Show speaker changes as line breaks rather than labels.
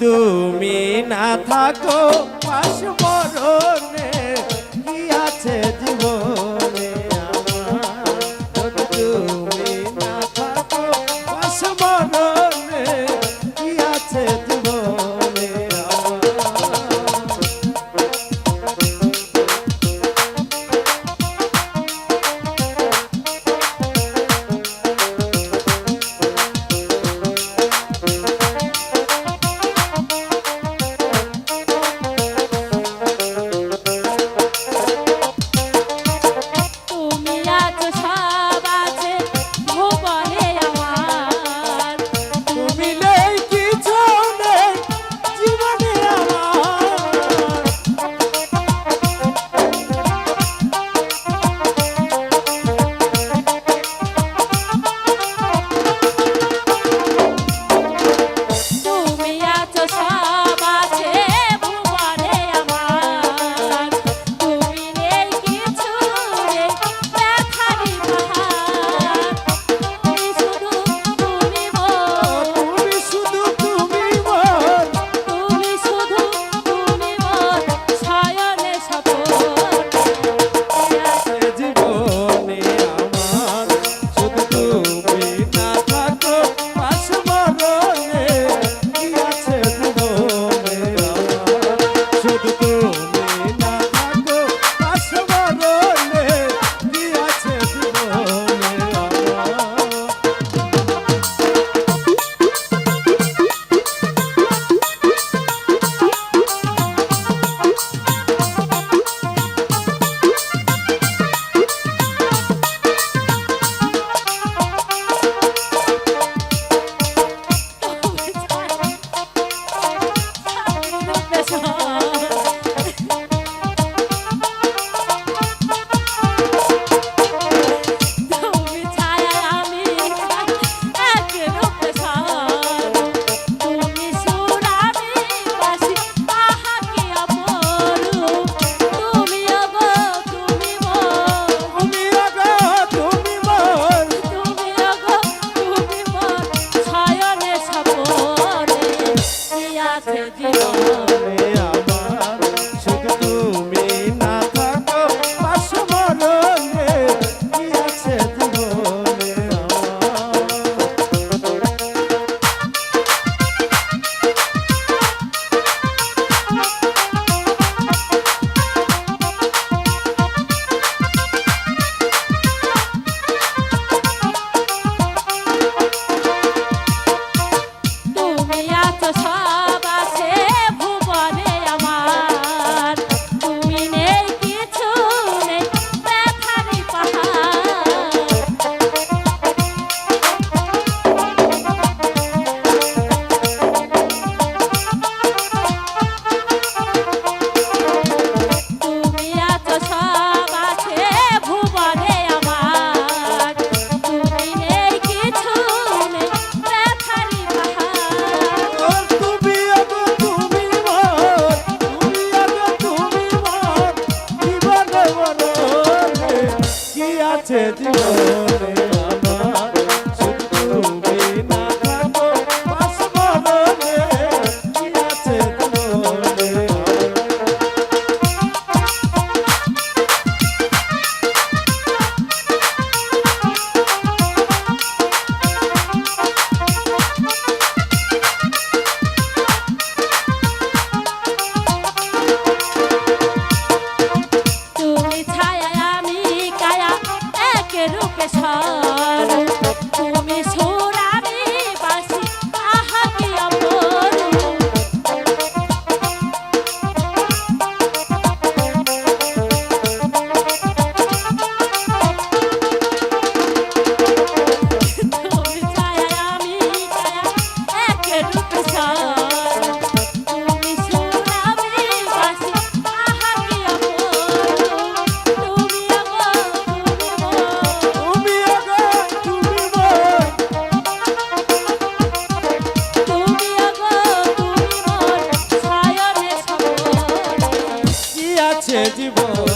তুমি না থাকো পাশ
গেছে জীবন That's high.
tete, tete, tete, tete, tete, গেছে জীবন।